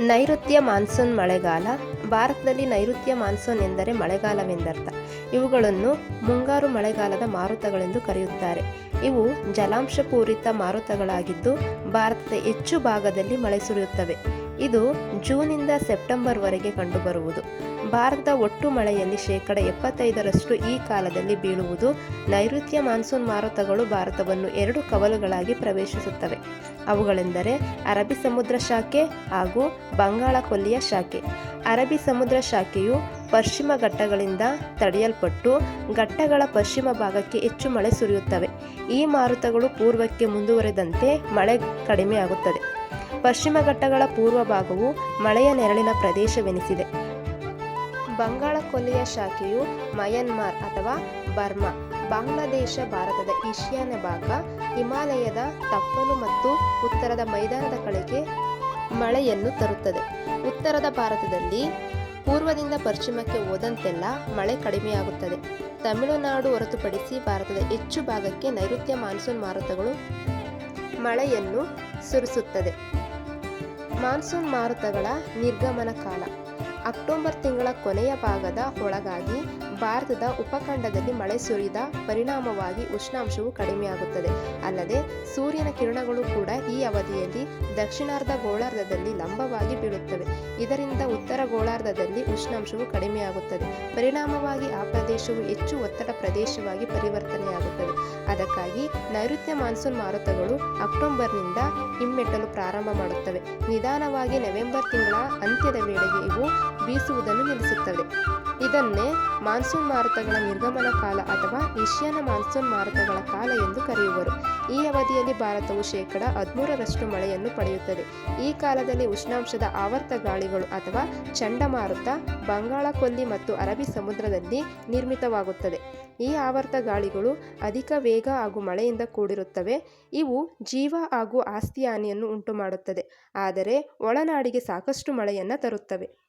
ನೈಋತ್ಯ ಮಾನ್ಸೂನ್ ಮಳೆಗಾಲ. ಭಾರತದಲ್ಲಿ ನೈಋತ್ಯ ಮಾನ್ಸೂನ್ ಎಂದರೆ ಮಳೆಗಾಲವೆಂದರ್ಥ. ಇವುಗಳನ್ನು ಮುಂಗಾರು ಮಳೆಗಾಲದ ಮಾರುತಗಳೆಂದು ಕರೆಯುತ್ತಾರೆ. ಇವು ಜಲಾಂಶಪೂರಿತ ಮಾರುತಗಳಾಗಿದ್ದು, ಭಾರತದ ಹೆಚ್ಚು ಭಾಗದಲ್ಲಿ ಮಳೆ ಸುರಿಯುತ್ತವೆ. ಇದು ಜೂನಿಂದ ಸೆಪ್ಟೆಂಬರ್ವರೆಗೆ ಕಂಡುಬರುವುದು. ಭಾರತದ ಒಟ್ಟು ಮಳೆಯಲ್ಲಿ ಶೇಕಡ ಎಪ್ಪತ್ತೈದರಷ್ಟು ಈ ಕಾಲದಲ್ಲಿ ಬೀಳುವುದು. ನೈಋತ್ಯ ಮಾನ್ಸೂನ್ ಮಾರುತಗಳು ಭಾರತವನ್ನು ಎರಡು ಕವಲುಗಳಾಗಿ ಪ್ರವೇಶಿಸುತ್ತವೆ. ಅವುಗಳೆಂದರೆ ಅರಬ್ಬಿ ಸಮುದ್ರ ಶಾಖೆ ಹಾಗೂ ಬಂಗಾಳ ಕೊಲ್ಲಿಯ ಶಾಖೆ. ಅರಬ್ಬಿ ಸಮುದ್ರ ಶಾಖೆಯು ಪಶ್ಚಿಮ ಘಟ್ಟಗಳಿಂದ ತಡೆಯಲ್ಪಟ್ಟು ಘಟ್ಟಗಳ ಪಶ್ಚಿಮ ಭಾಗಕ್ಕೆ ಹೆಚ್ಚು ಮಳೆ ಸುರಿಯುತ್ತವೆ. ಈ ಮಾರುತಗಳು ಪೂರ್ವಕ್ಕೆ ಮುಂದುವರೆದಂತೆ ಮಳೆ ಕಡಿಮೆಯಾಗುತ್ತದೆ. ಪಶ್ಚಿಮ ಘಟ್ಟಗಳ ಪೂರ್ವ ಭಾಗವು ಮಳೆಯ ನೆರಳಿನ ಪ್ರದೇಶವೆನಿಸಿದೆ. ಬಂಗಾಳ ಕೊಲ್ಲಿಯ ಶಾಖೆಯು ಮಯನ್ಮಾರ್ ಅಥವಾ ಬರ್ಮಾ, ಬಾಂಗ್ಲಾದೇಶ, ಭಾರತದ ಈಶಾನ್ಯ ಭಾಗ, ಹಿಮಾಲಯದ ತಪ್ಪಲು ಮತ್ತು ಉತ್ತರದ ಮೈದಾನದ ಕಡೆಗೆ ಮಳೆಯನ್ನು ತರುತ್ತದೆ. ಉತ್ತರದ ಭಾರತದಲ್ಲಿ ಪೂರ್ವದಿಂದ ಪಶ್ಚಿಮಕ್ಕೆ ಹೋದಂತೆಲ್ಲ ಮಳೆ ಕಡಿಮೆಯಾಗುತ್ತದೆ. ತಮಿಳುನಾಡು ಹೊರತುಪಡಿಸಿ ಭಾರತದ ಹೆಚ್ಚು ಭಾಗಕ್ಕೆ ನೈಋತ್ಯ ಮಾನ್ಸೂನ್ ಮಾರುತಗಳು ಮಳೆಯನ್ನು ಸುರಿಸುತ್ತದೆ. ಮಾನ್ಸೂನ್ ಮಾರುತಗಳ ನಿರ್ಗಮನ ಕಾಲ. ಅಕ್ಟೋಬರ್ ತಿಂಗಳ ಕೊನೆಯ ಭಾಗದ ಒಳಗಾಗಿ ಭಾರತದ ಉಪಖಂಡದಲ್ಲಿ ಮಳೆ ಸುರಿದ ಪರಿಣಾಮವಾಗಿ ಉಷ್ಣಾಂಶವು ಕಡಿಮೆಯಾಗುತ್ತದೆ. ಅಲ್ಲದೆ, ಸೂರ್ಯನ ಕಿರಣಗಳು ಕೂಡ ಈ ಅವಧಿಯಲ್ಲಿ ದಕ್ಷಿಣಾರ್ಧ ಗೋಳಾರ್ಧದಲ್ಲಿ ಲಂಬವಾಗಿ ಬೀಳುತ್ತವೆ. ಇದರಿಂದ ಉತ್ತರ ಗೋಳಾರ್ಧದಲ್ಲಿ ಉಷ್ಣಾಂಶವು ಕಡಿಮೆಯಾಗುತ್ತದೆ. ಪರಿಣಾಮವಾಗಿ ಆ ಪ್ರದೇಶವು ಹೆಚ್ಚು ಒತ್ತಡ ಪ್ರದೇಶವಾಗಿ ಪರಿವರ್ತನೆಯಾಗುತ್ತದೆ. ಅದಕ್ಕಾಗಿ ನೈಋತ್ಯ ಮಾನ್ಸೂನ್ ಮಾರುತಗಳು ಅಕ್ಟೋಬರ್ನಿಂದ ಹಿಮ್ಮೆಟ್ಟಲು ಪ್ರಾರಂಭ ಮಾಡುತ್ತವೆ. ನಿಧಾನವಾಗಿ ನವೆಂಬರ್ ತಿಂಗಳ ಅಂತ್ಯದ ವೇಳೆಗೆ ಇವು ಬೀಸುವುದನ್ನು ನಿಲ್ಲಿಸುತ್ತವೆ. ಇದನ್ನೇ ಮಾನ್ಸೂನ್ ಮಾರುತಗಳ ನಿರ್ಗಮನ ಕಾಲ ಅಥವಾ ಏಷ್ಯಾನ ಮಾನ್ಸೂನ್ ಮಾರುತಗಳ ಕಾಲ ಎಂದು ಕರೆಯುವರು. ಈ ಅವಧಿಯಲ್ಲಿ ಭಾರತವು ಶೇಕಡ ಹದಿಮೂರರಷ್ಟು ಮಳೆಯನ್ನು ಪಡೆಯುತ್ತದೆ. ಈ ಕಾಲದಲ್ಲಿ ಉಷ್ಣಾಂಶದ ಆವರ್ತ ಗಾಳಿಗಳು ಅಥವಾ ಚಂಡಮಾರುತ ಬಂಗಾಳ ಕೊಲ್ಲಿ ಮತ್ತು ಅರಬ್ಬಿ ಸಮುದ್ರದಲ್ಲಿ ನಿರ್ಮಿತವಾಗುತ್ತದೆ. ಈ ಆವರ್ತ ಗಾಳಿಗಳು ಅಧಿಕ ವೇಗ ಹಾಗೂ ಮಳೆಯಿಂದ ಕೂಡಿರುತ್ತವೆ. ಇವು ಜೀವ ಹಾಗೂ ಆಸ್ತಿ ಹಾನಿಯನ್ನು ಉಂಟುಮಾಡುತ್ತದೆ. ಆದರೆ ಒಳನಾಡಿಗೆ ಸಾಕಷ್ಟು ಮಳೆಯನ್ನು ತರುತ್ತವೆ.